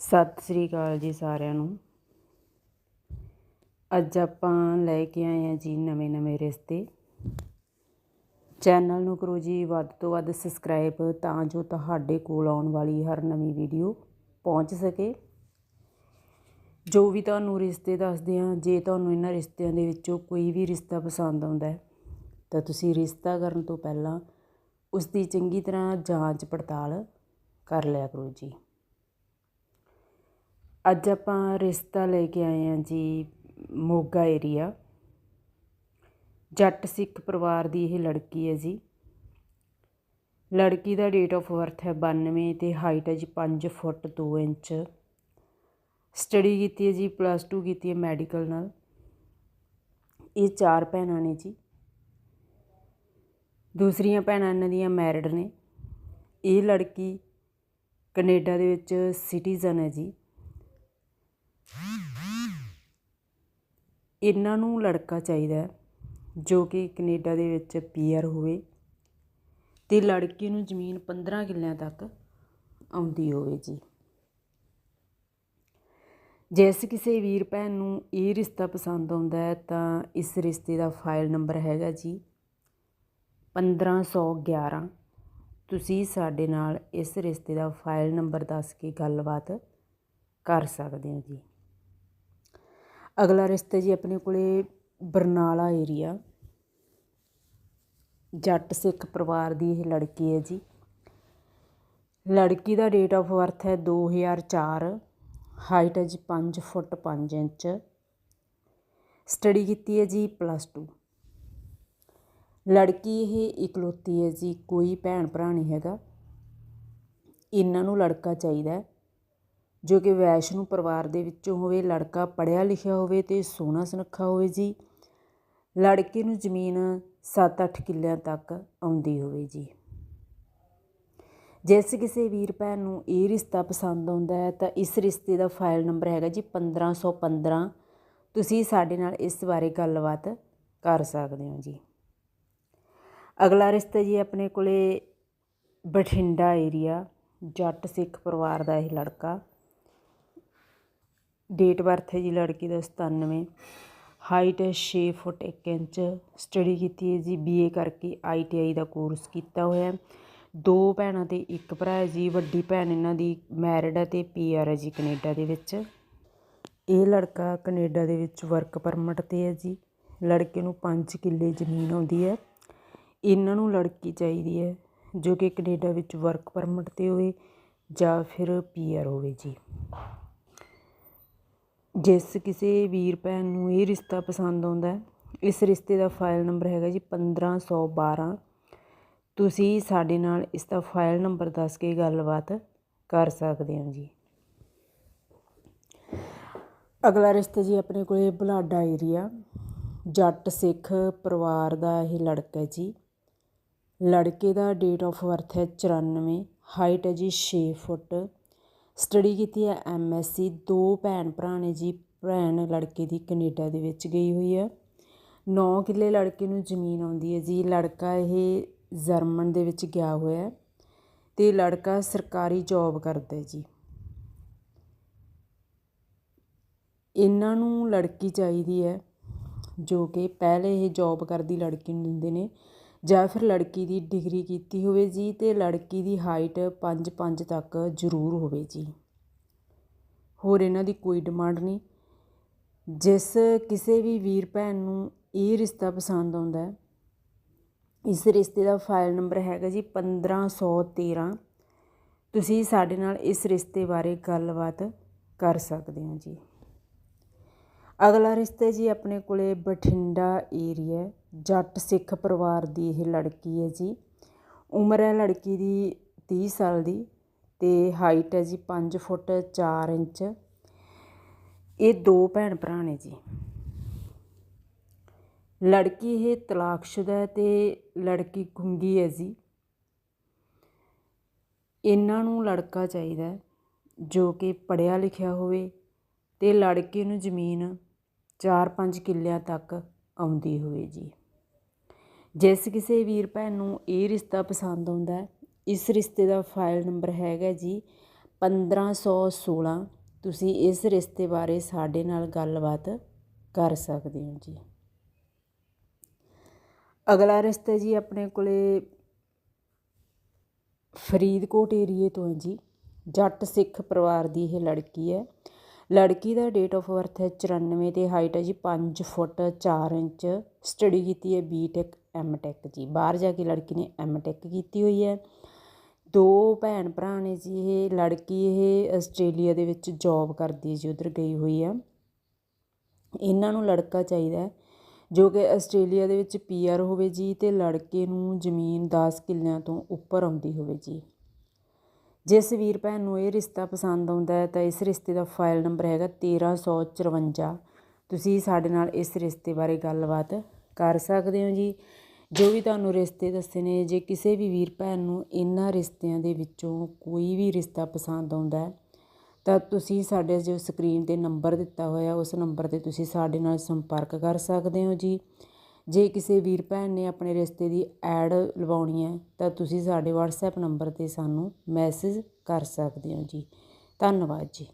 ਸਤਿ ਸ੍ਰੀ ਅਕਾਲ ਜੀ ਸਾਰਿਆਂ ਨੂੰ। ਅੱਜ ਆਪਾਂ ਲੈ ਕੇ ਆਏ ਹਾਂ ਜੀ ਨਵੇਂ ਨਵੇਂ ਰਿਸ਼ਤੇ। ਚੈਨਲ ਨੂੰ ਕਰੋ ਜੀ ਵੱਧ ਤੋਂ ਵੱਧ ਸਬਸਕ੍ਰਾਈਬ ਤਾਂ ਜੋ ਤੁਹਾਡੇ ਕੋਲ ਆਉਣ ਵਾਲੀ ਹਰ ਨਵੀਂ ਵੀਡੀਓ ਪਹੁੰਚ ਸਕੇ। ਜੋ ਵੀ ਤੁਹਾਨੂੰ ਰਿਸ਼ਤੇ ਦੱਸਦੇ ਹਾਂ, ਜੇ ਤੁਹਾਨੂੰ ਇਹਨਾਂ ਰਿਸ਼ਤਿਆਂ ਦੇ ਵਿੱਚੋਂ ਕੋਈ ਵੀ ਰਿਸ਼ਤਾ ਪਸੰਦ ਆਉਂਦਾ ਹੈ, ਤਾਂ ਤੁਸੀਂ ਰਿਸ਼ਤਾ ਕਰਨ ਤੋਂ ਪਹਿਲਾਂ ਉਸ ਦੀ ਚੰਗੀ ਤਰ੍ਹਾਂ ਜਾਂਚ ਪੜਤਾਲ ਕਰ ਲਿਆ ਕਰੋ ਜੀ। ਅੱਜ ਆਪਾਂ ਰਿਸ਼ਤਾ ਲੈ ਕੇ ਆਏ ਹਾਂ ਜੀ ਮੋਗਾ ਏਰੀਆ ਜੱਟ ਸਿੱਖ ਪਰਿਵਾਰ ਦੀ ਇਹ ਲੜਕੀ ਹੈ ਜੀ। ਲੜਕੀ ਦਾ ਡੇਟ ਆਫ ਬਰਥ ਹੈ 92 ਤੇ ਹਾਈਟ ਹੈ ਜੀ 5 ਫੁੱਟ 2 ਇੰਚ। ਸਟੱਡੀ ਕੀਤੀ ਹੈ ਜੀ ਪਲੱਸ 2 ਕੀਤੀ ਹੈ ਮੈਡੀਕਲ ਨਾਲ। ਇਹ ਚਾਰ ਭੈਣਾਂ ਨੇ ਜੀ। ਦੂਸਰੀਆਂ ਭੈਣਾਂ ਇਹਨਾਂ ਦੀਆਂ ਮੈਰਿਡ ਨੇ। ਇਹ ਲੜਕੀ ਕੈਨੇਡਾ ਦੇ ਵਿੱਚ ਸਿਟੀਜ਼ਨ ਹੈ ਜੀ। ਇਹਨਾਂ ਨੂੰ ਲੜਕਾ ਚਾਹੀਦਾ ਜੋ ਕਿ ਕਨੇਡਾ ਦੇ ਵਿੱਚ ਪੀਅਰ ਹੋਵੇ ਅਤੇ ਲੜਕੀ ਨੂੰ ਜ਼ਮੀਨ 15 ਕਿੱਲਿਆਂ ਤੱਕ ਆਉਂਦੀ ਹੋਵੇ ਜੀ। ਜਿਸ ਕਿਸੇ ਵੀਰ ਭੈਣ ਨੂੰ ਇਹ ਰਿਸ਼ਤਾ ਪਸੰਦ ਆਉਂਦਾ ਹੈ, ਤਾਂ ਇਸ ਰਿਸ਼ਤੇ ਦਾ ਫਾਈਲ ਨੰਬਰ ਹੈਗਾ ਜੀ 1511 ਤੁਸੀਂ ਸਾਡੇ ਨਾਲ ਇਸ ਰਿਸ਼ਤੇ ਦਾ ਫਾਈਲ ਨੰਬਰ ਦੱਸ ਕੇ ਗੱਲਬਾਤ ਕਰ ਸਕਦੇ ਹੋ ਜੀ। ਅਗਲਾ ਰਿਸ਼ਤਾ ਜੀ ਆਪਣੇ ਕੋਲੇ ਬਰਨਾਲਾ ਏਰੀਆ ਜੱਟ ਸਿੱਖ ਪਰਿਵਾਰ ਦੀ ਇਹ ਲੜਕੀ ਹੈ ਜੀ। ਲੜਕੀ ਦਾ ਡੇਟ ਆਫ ਬਰਥ ਹੈ 2004 ਹਾਈਟ ਹੈ ਜੀ 5 ਫੁੱਟ 5 ਇੰਚ। ਸਟੱਡੀ ਕੀਤੀ ਹੈ ਜੀ ਪਲੱਸ 2 ਲੜਕੀ ਇਹ ਇਕਲੌਤੀ ਹੈ ਜੀ, ਕੋਈ ਭੈਣ ਭਰਾ ਨਹੀਂ ਹੈਗਾ। ਇਹਨਾਂ ਨੂੰ ਲੜਕਾ ਚਾਹੀਦਾ ਹੈ। ਜੋ ਕਿ ਵੈਸ਼ਨੂ ਪਰਿਵਾਰ ਦੇ ਵਿੱਚੋਂ ਹੋਵੇ, ਲੜਕਾ ਪੜ੍ਹਿਆ ਲਿਖਿਆ ਹੋਵੇ ਤੇ ਸੋਹਣਾ ਸੁਨੱਖਾ ਹੋਵੇ ਜੀ। ਲੜਕੇ ਨੂੰ ਜ਼ਮੀਨ 7-8 ਕਿੱਲਿਆਂ ਤੱਕ ਆਉਂਦੀ ਹੋਵੇ ਜੀ। ਜਿਸ ਕਿਸੇ ਵੀਰ ਭੈਣ ਨੂੰ ਇਹ ਰਿਸ਼ਤਾ ਪਸੰਦ ਆਉਂਦਾ ਹੈ, ਤਾਂ ਇਸ ਰਿਸ਼ਤੇ ਦਾ ਫਾਈਲ ਨੰਬਰ ਹੈਗਾ ਜੀ 1515 ਤੁਸੀਂ ਸਾਡੇ ਨਾਲ ਇਸ ਬਾਰੇ ਗੱਲਬਾਤ ਕਰ ਸਕਦੇ ਹੋ ਜੀ। ਅਗਲਾ ਰਿਸ਼ਤਾ ਜੀ ਆਪਣੇ ਕੋਲੇ ਬਠਿੰਡਾ ਏਰੀਆ ਜੱਟ ਸਿੱਖ ਪਰਿਵਾਰ ਦਾ ਇਹ ਲੜਕਾ। ਡੇਟ ਬਰਥ ਹੈ ਜੀ ਲੜਕੀ ਦਾ 97 ਹਾਈਟ ਹੈ 6 ਫੁੱਟ 1 ਇੰਚ। ਸਟੱਡੀ ਕੀਤੀ ਹੈ ਜੀ ਬੀਏ ਕਰਕੇ ਆਈਟੀਆਈ ਦਾ ਕੋਰਸ ਕੀਤਾ ਹੋਇਆ ਦੋ ਭੈਣਾਂ ਤੇ ਇੱਕ ਭਰਾ ਹੈ ਜੀ। ਵੱਡੀ ਭੈਣ ਇਹਨਾਂ ਦੀ ਮੈਰਿਡ ਹੈ ਤੇ ਪੀਆਰ ਹੈ ਜੀ ਕੈਨੇਡਾ ਦੇ ਵਿੱਚ। ਇਹ ਲੜਕਾ ਕੈਨੇਡਾ ਦੇ ਵਿੱਚ ਵਰਕ ਪਰਮਿਟ ਤੇ ਹੈ ਜੀ। ਲੜਕੇ ਨੂੰ 5 ਕਿੱਲੇ ਜ਼ਮੀਨ ਆਉਂਦੀ ਹੈ। ਇਹਨਾਂ ਨੂੰ ਲੜਕੀ ਚਾਹੀਦੀ ਹੈ ਜੋ ਕਿ ਕੈਨੇਡਾ ਵਿੱਚ ਵਰਕ ਪਰਮਿਟ ਤੇ ਹੋਵੇ ਜਾਂ ਫਿਰ ਪੀਆਰ ਹੋਵੇ ਜੀ। ਜਿਸ ਕਿਸੇ ਵੀਰ ਭੈਣ ਨੂੰ ਇਹ ਰਿਸ਼ਤਾ ਪਸੰਦ ਆਉਂਦਾ ਇਸ ਰਿਸ਼ਤੇ ਦਾ ਫਾਈਲ ਨੰਬਰ ਹੈਗਾ ਜੀ 1512 ਤੁਸੀਂ ਸਾਡੇ ਨਾਲ ਇਸ ਦਾ ਫਾਈਲ ਨੰਬਰ ਦੱਸ ਕੇ ਗੱਲਬਾਤ ਕਰ ਸਕਦੇ ਹੋ ਜੀ। ਅਗਲਾ ਰਿਸ਼ਤਾ ਜੀ ਆਪਣੇ ਕੋਲੇ ਬੁਲਾਡਾ ਏਰੀਆ ਜੱਟ ਸਿੱਖ ਪਰਿਵਾਰ ਦਾ ਇਹ ਲੜਕਾ ਜੀ। ਲੜਕੇ ਦਾ ਡੇਟ ਆਫ ਬਰਥ ਹੈ 94 ਹਾਈਟ ਹੈ ਜੀ 6 ਫੁੱਟ। ਸਟੱਡੀ ਕੀਤੀ ਹੈ ਐਮਐਸਸੀ। ਦੋ ਭੈਣ ਭਰਾ ਨੇ ਜੀ, ਭੈਣ ਲੜਕੇ ਦੀ ਕੈਨੇਡਾ ਦੇ ਵਿੱਚ ਗਈ ਹੋਈ ਹੈ। 9 ਕਿੱਲੇ ਲੜਕੇ ਨੂੰ ਜ਼ਮੀਨ ਆਉਂਦੀ ਹੈ ਜੀ। ਲੜਕਾ ਇਹ ਜਰਮਨ ਦੇ ਵਿੱਚ ਗਿਆ ਹੋਇਆ ਹੈ ਤੇ ਲੜਕਾ ਸਰਕਾਰੀ ਜੌਬ ਕਰਦਾ ਹੈ ਜੀ। ਇਹਨਾਂ ਨੂੰ ਲੜਕੀ ਚਾਹੀਦੀ ਹੈ ਜੋ ਕਿ ਪਹਿਲੇ ਇਹ ਜੌਬ ਕਰਦੀ ਲੜਕੀ ਨੂੰ ਦਿੰਦੇ ਨੇ। ਜਾਂ ਫਿਰ ਲੜਕੀ ਦੀ ਡਿਗਰੀ ਕੀਤੀ ਹੋਵੇ ਜੀ ਅਤੇ ਲੜਕੀ ਦੀ ਹਾਈਟ 5-5 ਤੱਕ ਜ਼ਰੂਰ ਹੋਵੇ ਜੀ। ਹੋਰ ਇਹਨਾਂ ਦੀ ਕੋਈ ਡਿਮਾਂਡ ਨਹੀਂ। ਜਿਸ ਕਿਸੇ ਵੀ ਵੀਰ ਭੈਣ ਨੂੰ ਇਹ ਰਿਸ਼ਤਾ ਪਸੰਦ ਆਉਂਦਾ ਹੈ, ਇਸ ਰਿਸ਼ਤੇ ਦਾ ਫਾਈਲ ਨੰਬਰ ਹੈਗਾ ਜੀ 1513 ਤੁਸੀਂ ਸਾਡੇ ਨਾਲ ਇਸ ਰਿਸ਼ਤੇ ਬਾਰੇ ਗੱਲਬਾਤ ਕਰ ਸਕਦੇ ਹੋ ਜੀ। ਅਗਲਾ ਰਿਸ਼ਤਾ ਜੀ ਆਪਣੇ ਕੋਲੇ ਬਠਿੰਡਾ ਏਰੀਆ ਜੱਟ ਸਿੱਖ ਪਰਿਵਾਰ ਦੀ ਇਹ ਲੜਕੀ ਹੈ ਜੀ। ਉਮਰ ਹੈ ਲੜਕੀ ਦੀ 30 ਸਾਲ ਦੀ ਤੇ ਹਾਈਟ ਹੈ ਜੀ 5 ਫੁੱਟ 4 ਇੰਚ। ਇਹ ਦੋ ਭੈਣ ਭਰਾ ਨੇ ਜੀ। ਲੜਕੀ ਇਹ ਤਲਾਕਸ਼ੁਦਾ ਹੈ ਤੇ ਲੜਕੀ ਗੁੰਗੀ ਹੈ ਜੀ। ਇਹਨਾਂ ਨੂੰ ਲੜਕਾ ਚਾਹੀਦਾ ਜੋ ਕਿ ਪੜ੍ਹਿਆ ਲਿਖਿਆ ਹੋਵੇ ਤੇ ਲੜਕੇ ਨੂੰ ਜ਼ਮੀਨ 4-5 ਕਿੱਲਿਆਂ ਤੱਕ ਆਉਂਦੀ ਹੋਵੇ ਜੀ। ਜਿਸ ਕਿਸੇ ਵੀਰ ਭੈਣ ਨੂੰ ਇਹ ਰਿਸ਼ਤਾ ਪਸੰਦ ਆਉਂਦਾ ਇਸ ਰਿਸ਼ਤੇ ਦਾ ਫਾਈਲ ਨੰਬਰ ਹੈਗਾ ਜੀ 1516 ਤੁਸੀਂ ਇਸ ਰਿਸ਼ਤੇ ਬਾਰੇ ਸਾਡੇ ਨਾਲ ਗੱਲਬਾਤ ਕਰ ਸਕਦੇ ਹੋ ਜੀ। ਅਗਲਾ ਰਿਸ਼ਤਾ ਜੀ ਆਪਣੇ ਕੋਲੇ ਫਰੀਦਕੋਟ ਏਰੀਏ ਤੋਂ ਹੈ ਜੀ। ਜੱਟ ਸਿੱਖ ਪਰਿਵਾਰ ਦੀ ਇਹ ਲੜਕੀ ਹੈ। ਲੜਕੀ ਦਾ ਡੇਟ ਆਫ ਬਰਥ ਹੈ 94 ਤੇ ਹਾਈਟ ਹੈ ਜੀ 5 ਫੁੱਟ 4 ਇੰਚ। ਸਟੱਡੀ ਕੀਤੀ ਹੈ ਬੀਟੈਕ ਐਮਟੈਕ ਜੀ। ਬਾਹਰ ਜਾ ਕੇ ਲੜਕੀ ਨੇ ਐਮਟੈਕ ਕੀਤੀ ਹੋਈ ਹੈ। ਦੋ ਭੈਣ ਭਰਾ ਨੇ ਜੀ ਇਹ। ਲੜਕੀ ਇਹ ਆਸਟ੍ਰੇਲੀਆ ਦੇ ਵਿੱਚ ਜੌਬ ਕਰਦੀ ਹੈ ਜੀ, ਉਧਰ ਗਈ ਹੋਈ ਆ ਇਹਨਾਂ ਨੂੰ ਲੜਕਾ ਚਾਹੀਦਾ ਜੋ ਕਿ ਆਸਟ੍ਰੇਲੀਆ ਦੇ ਵਿੱਚ ਪੀਆਰ ਹੋਵੇ ਜੀ ਤੇ ਲੜਕੇ ਨੂੰ ਜ਼ਮੀਨ 10 ਕਿੱਲਿਆਂ ਤੋਂ ਉੱਪਰ ਆਉਂਦੀ ਹੋਵੇ ਜੀ। ਜਿਸ ਵੀਰ ਭੈਣ ਨੂੰ ਇਹ ਰਿਸ਼ਤਾ ਪਸੰਦ ਆਉਂਦਾ ਹੈ, ਤਾਂ ਇਸ ਰਿਸ਼ਤੇ ਦਾ ਫਾਈਲ ਨੰਬਰ ਹੈਗਾ 1354 ਤੁਸੀਂ ਸਾਡੇ ਨਾਲ ਇਸ ਰਿਸ਼ਤੇ ਬਾਰੇ ਗੱਲਬਾਤ ਕਰ ਸਕਦੇ ਹੋ ਜੀ। ਜੋ ਵੀ ਤੁਹਾਨੂੰ ਰਿਸ਼ਤੇ ਦੱਸੇ ਨੇ, ਜੇ ਕਿਸੇ ਵੀ ਵੀਰ ਭੈਣ ਨੂੰ ਇਹਨਾਂ ਰਿਸ਼ਤਿਆਂ ਦੇ ਵਿੱਚੋਂ ਕੋਈ ਵੀ ਰਿਸ਼ਤਾ ਪਸੰਦ ਆਉਂਦਾ ਹੈ, ਤਾਂ ਤੁਸੀਂ ਸਾਡੇ ਜੋ ਸਕਰੀਨ ਤੇ ਨੰਬਰ ਦਿੱਤਾ ਹੋਇਆ, ਉਸ ਨੰਬਰ ਤੇ ਤੁਸੀਂ ਸਾਡੇ ਨਾਲ ਸੰਪਰਕ ਕਰ ਸਕਦੇ ਹੋ ਜੀ। ਜੇ ਕਿਸੇ ਵੀਰ ਭੈਣ ਨੇ ਆਪਣੇ ਰਿਸ਼ਤੇ ਦੀ ਐਡ ਲਵਾਉਣੀ ਹੈ, ਤਾਂ ਤੁਸੀਂ ਸਾਡੇ WhatsApp ਨੰਬਰ ਤੇ ਸਾਨੂੰ ਮੈਸੇਜ ਕਰ ਸਕਦੇ ਹੋ ਜੀ। ਧੰਨਵਾਦ ਜੀ।